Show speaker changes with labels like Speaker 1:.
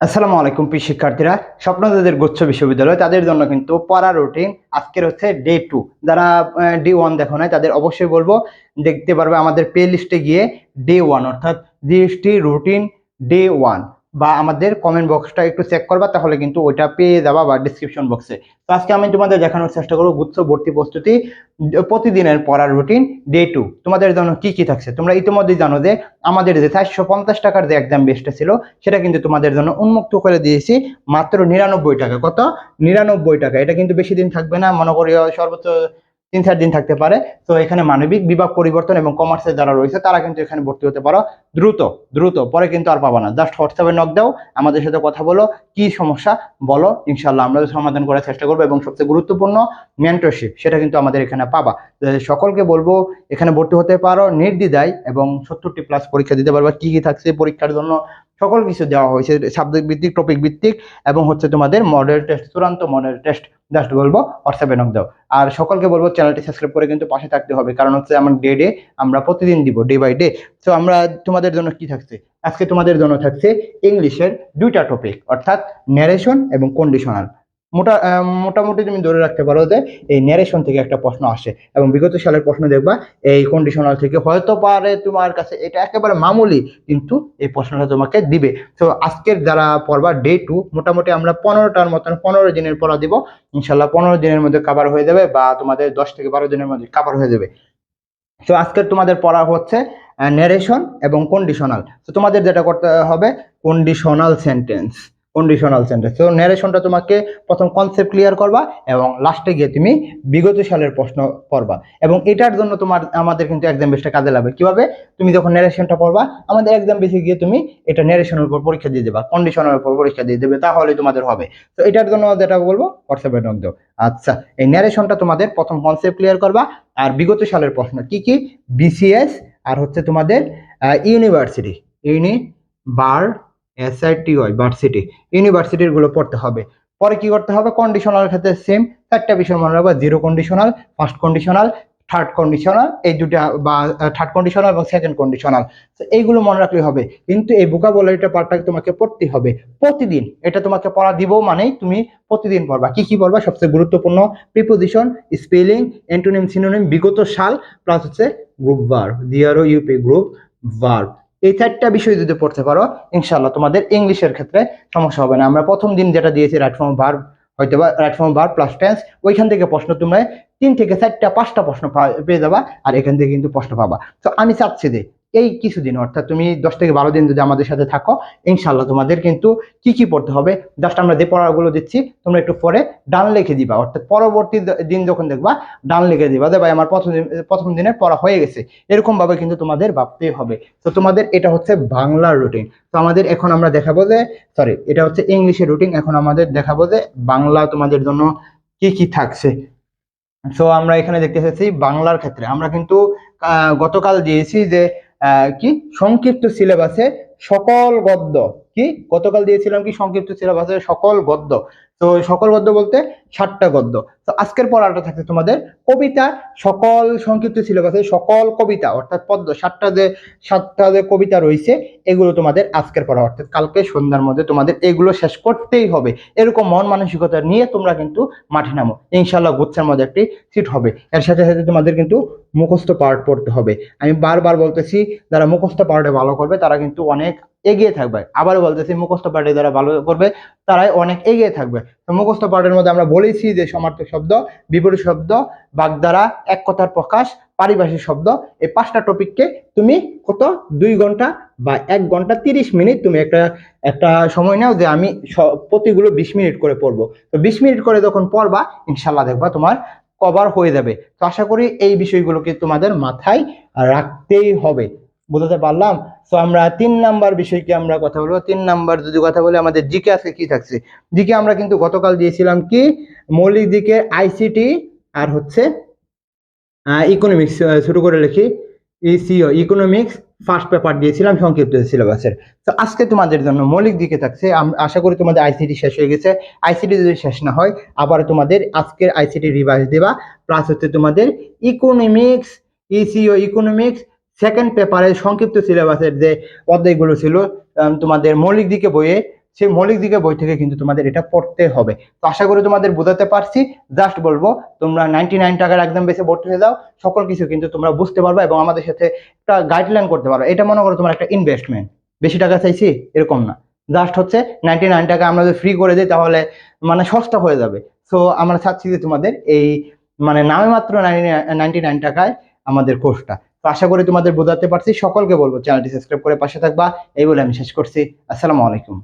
Speaker 1: আসসালামু আলাইকুম, প্রিয় শিক্ষার্থীরা। স্বপ্নদাদের গুচ্ছ বিশ্ববিদ্যালয়, তাদের জন্য কিন্তু পড়া রুটিন আজকের হচ্ছে ডে টু যারা ডে ওয়ান দেখো নাই, তাদের অবশ্যই বলব, দেখতে পারবে আমাদের প্লে লিস্টে গিয়ে ডে ওয়ান অর্থাৎ জিএসটি রুটিন ডে ওয়ান বা আমাদের কমেন্ট বক্সটা একটু চেক করবা, তাহলে কিন্তু ওইটা পেয়ে যাবা বা ডিসক্রিপশন বক্সে তো আজকে আমি তোমাদের দেখানোর চেষ্টা করব গুচ্ছ ভর্তি প্রস্তুতি, প্রতিদিনের পড়ার রুটিন ডে টু তোমাদের জন্য কি কি থাকছে? তোমরা ইতিমধ্যেই জানো যে আমাদের যে চারশো পঞ্চাশ টাকার যে এক্সাম বেসটা ছিল, সেটা কিন্তু তোমাদের জন্য উন্মুক্ত করে দিয়েছি, মাত্র নিরানব্বই টাকা। কত? নিরানব্বই টাকা। এটা কিন্তু বেশি দিন থাকবে না। মনে করি সর্বোচ্চ তিন চার দিন থাকতে পারে। তো এখানে মানবিক বিভাগ পরিবর্তন এবং কমার্সের যারা রয়েছে, তারা কিন্তু এখানে ভর্তি হতে পারো। দ্রুত দ্রুত, পরে কিন্তু আর পাবা না। জাস্ট হোয়াটসঅ্যাপে নক দাও, আমাদের সাথে কথা বলো, কি সমস্যা বলো ইনশাল্লাহ আমরা সমাধান করার চেষ্টা করব এবং সবচেয়ে গুরুত্বপূর্ণ মেন্টরশিপ সেটা কিন্তু আমাদের এখানে পাবা। সকলকে বলব, এখানে ভর্তি হতে পারো, নির্দ্বিধায় এবং সত্তরটি প্লাস পরীক্ষা দিতে পারবা, কি কি থাকছে পরীক্ষার জন্য সকল কিছু দেওয়া হয়েছে সাবজেক্ট ভিত্তিক টপিক ভিত্তিক, এবং হচ্ছে তোমাদের মডেল টেস্ট চূড়ান্ত মডেল টেস্ট জাস্ট বলব হোয়াটসঅ্যাপে নক দাও। আর সকলকে বলব চ্যানেলটি সাবস্ক্রাইব করে কিন্তু পাশে থাকতে হবে, কারণ হচ্ছে আমার ডে ডে আমরা প্রতিদিন দিব ডে বাই ডে তো আমরা তোমাদের জন্য কি থাকছে? আজকে তোমাদের জন্য থাকছে ইংলিশের দুইটা টপিক অর্থাৎ ন্যারেশন এবং কন্ডিশনাল মোটা মোটামুটি তুমি ধরে রাখতে পারো যে এই ন্যারেশন থেকে একটা প্রশ্ন আসে এবং বিগত সালের প্রশ্ন দেখবা, এই কন্ডিশনাল থেকে হয়তো পারে তোমার কাছে, এটা একেবারে মামুলি কিন্তু এই প্রশ্নটা তোমাকে দিবে। তো আজকের যারা পড়বা ডে টু মোটামুটি আমরা পনেরোটার মতন, পনেরো দিনের পড়া দিব। ইনশাল্লাহ পনেরো দিনের মধ্যে কাভার হয়ে যাবে বা তোমাদের দশ থেকে বারো দিনের মধ্যে কাভার হয়ে যাবে। তো আজকের তোমাদের পড়া হচ্ছে ন্যারেশন এবং কন্ডিশনাল তো তোমাদের যেটা করতে হবে কন্ডিশনাল সেন্টেন্স কন্ডিশনাল সেন্টেন্স তো ন্যারেশনটা তোমাকে প্রথম কনসেপ্ট ক্লিয়ার করবা এবং লাস্টে গিয়ে তুমি বিগত সালের প্রশ্ন পড়বা। এবং এটার জন্য তোমার, আমাদের কিন্তু এক্সাম বেসটা কাজে লাগবে। কীভাবে? তুমি যখন ন্যারেশনটা পড়বা, আমাদের এক্সাম বেসে গিয়ে তুমি এটা ন্যারেশনের উপর পরীক্ষা দিয়ে দেবা কন্ডিশনের উপর পরীক্ষা দিয়ে দেবে তাহলে তোমাদের হবে। তো এটার জন্য যেটা বলব হোয়াটসঅ্যাপে নক আচ্ছা এই ন্যারেশনটা তোমাদের প্রথম কনসেপ্ট ক্লিয়ার করবা, আর বিগত সালের প্রশ্ন কি কি? বিসিএস আর হচ্ছে তোমাদের university uni ver SIT Y varsity ইউনিভার্সিটিরগুলো পড়তে হবে। পরে কি করতে হবে? কন্ডিশনাল ক্ষেত্রে সেম চারটা বিষয় মনে রাখবা zero conditional first conditional third conditional এই দুটা বা থার্ড কন্ডিশনাল এবং সেকেন্ড কন্ডিশনাল এইগুলো মনে রাখলে হবে। কিন্তু এই ভোকাবুলারিটা পার্টটা তোমাকে পড়তে হবে। প্রতিদিন, এটা তোমাকে পড়া দিব মানেই তুমি প্রতিদিন পড়বা। কি কি পড়বা? সবচেয়ে গুরুত্বপূর্ণ প্রিপোজিশন স্পেলিং অ্যান্টোনিম সিনোনিম বিগত সাল প্লাস হচ্ছে group verb G R O U P group verb এই চারটা বিষয় যদি পড়তে পারো ইনশাল্লাহ তোমাদের ইংলিশের ক্ষেত্রে সমস্যা হবে না। আমরা প্রথম দিন যেটা দিয়েছি রাইট ফর্ম হয়তো বা রাইট ফর্ম প্লাস টেন্স ওইখান থেকে প্রশ্ন তোমরা তিন থেকে চারটা, পাঁচটা প্রশ্ন পেয়ে যাবা, আর এখান থেকে কিন্তু প্রশ্ন পাবা। তো আমি চাচ্ছি যে এই কিছুদিন, অর্থাৎ তুমি দশ থেকে বারো দিন যদি আমাদের সাথে থাকো ইনশাল্লাহ তোমাদের কিন্তু কি কি পড়তে হবে জাস্ট আমরা যে পড়াগুলো দিচ্ছি, তোমরা একটু পরে ডান লিখে দিবা। অর্থাৎ পরবর্তী দিন যখন দেখবা, ডান লিখে দিবা যে, ভাই, আমার প্রথম প্রথম দিনের পড়া হয়ে গেছে। এরকম ভাবে কিন্তু তোমাদের ভাবতেই হবে। তো তোমাদের এটা হচ্ছে বাংলার রুটিন তো আমাদের এখন আমরা দেখাবো যে সরি এটা হচ্ছে ইংলিশের রুটিন এখন আমাদের দেখাবো যে, বাংলা তোমাদের জন্য কি কি থাকছে। সো আমরা এখানে দেখতে এসেছি বাংলার ক্ষেত্রে। আমরা কিন্তু গতকাল দিয়েছি যে কি? সংক্ষিপ্ত সিলেবাসে সকল গদ্য কি? গতকাল দিয়েছিলাম কি? সংক্ষিপ্ত সিলেবাসে সকল গদ্য। তো সকল গদ্য বলতে ষাটটা গদ্য। তো আজকের পড়াটা থাকছে তোমাদের কবিতা, সকল সংক্ষিপ্ত সিলেবাসে সকল কবিতা, অর্থাৎ পদ্ম সাতটা যে সাতটা যে কবিতা রয়েছে, এগুলো তোমাদের আজকের পড়া, অর্থাৎ কালকে সন্ধ্যার মধ্যে তোমাদের এগুলো শেষ করতেই হবে। এরকম মন মানসিকতা নিয়ে তোমরা কিন্তু মাঠে নামো। ইনশাল্লাহ গুচ্ছের মধ্যে একটি সিট হবে। এর সাথে সাথে তোমাদের কিন্তু মুখস্থ পার্ট পড়তে হবে। আমি বারবার বলতেছি, যারা মুখস্থ পার্টে ভালো করবে, তারা কিন্তু অনেক এগিয়ে থাকবে। আবার বলতেছি, মুখস্থ পার্টে যারা ভালো করবে, তারাই অনেক এগিয়ে থাকবে। তো মুখস্থ পার্টের মধ্যে আমরা বলেছি যে সমার্থক শব্দ, বিপরীত শব্দ, বাগধারা, এক কথার প্রকাশ, পারিভাষিক শব্দ, এই পাঁচটা টপিককে তুমি কত? দুই ঘণ্টা বা এক ঘণ্টা তিরিশ মিনিট তুমি একটা একটা সময় নাও যে আমি প্রতিগুলো বিশ মিনিট করে পড়ব। তো বিশ মিনিট করে যখন পড়বা ইনশাল্লাহ দেখবা তোমার কভার হয়ে যাবে। তো আশা করি এই বিষয়গুলোকে তোমাদের মাথায় রাখতেই হবে। বুঝতে পারলাম? তো আমরা তিন নাম্বার বিষয়কে আমরা কথা বলব। তিন নাম্বার যদি কথা বলি, আমাদের জিকে আজকে কি থাকছে? জিকে আমরা কিন্তু গতকাল দিয়েছিলাম কি? মৌলিক দিকে আইসিটি আর হচ্ছে ইকোনমিক্স শুরু করে লিখি। ইসিও ইকোনমিক্স ফার্স্ট পেপার দিয়েছিলাম, সংক্ষিপ্ত সিলেবাসের তো আজকে তোমাদের জন্য মৌলিক দিকে থাকছে। আশা করি তোমাদের আইসিটি শেষ হয়ে গেছে। আইসিটি যদি শেষ না হয়, আবার তোমাদের আজকের আইসিটি রিভাইজ দেবা। প্লাস হচ্ছে তোমাদের ইকোনমিক্স ইসিও ইকোনমিক্স সেকেন্ড পেপারে সংক্ষিপ্ত সিলেবাসের যে অধ্যায়গুলো ছিল তোমাদের মৌলিক দিকে বইয়ে, সেই মৌলিক দিকে বই থেকে কিন্তু তোমাদের এটা পড়তে হবে। তো আশা করি তোমাদের বোঝাতে পারছি। জাস্ট বলব, তোমরা নাইনটি নাইন টাকার একদম বেশি ভর্তি হয়ে যাও। সকল কিছু কিন্তু তোমরা বুঝতে পারবে এবং আমাদের সাথে একটা গাইডলাইন করতে পারো। এটা মনে করো তোমার একটা ইনভেস্টমেন্ট বেশি টাকা চাইছি, এরকম না। জাস্ট হচ্ছে নাইনটি নাইন টাকা আমরা যদি ফ্রি করে দিই, তাহলে মানে সস্তা হয়ে যাবে। সো আমরা চাচ্ছি যে তোমাদের এই মানে নামে মাত্র নাইনটি নাইন টাকায় আমাদের কোর্সটা তো আশা করি তোমাদের বোঝাতে পারছি। সকলকে বলব চ্যানেলটি সাবস্ক্রাইব করে পাশে থাকবা। এই বলে আমি শেষ করছি। আসসালামু আলাইকুম।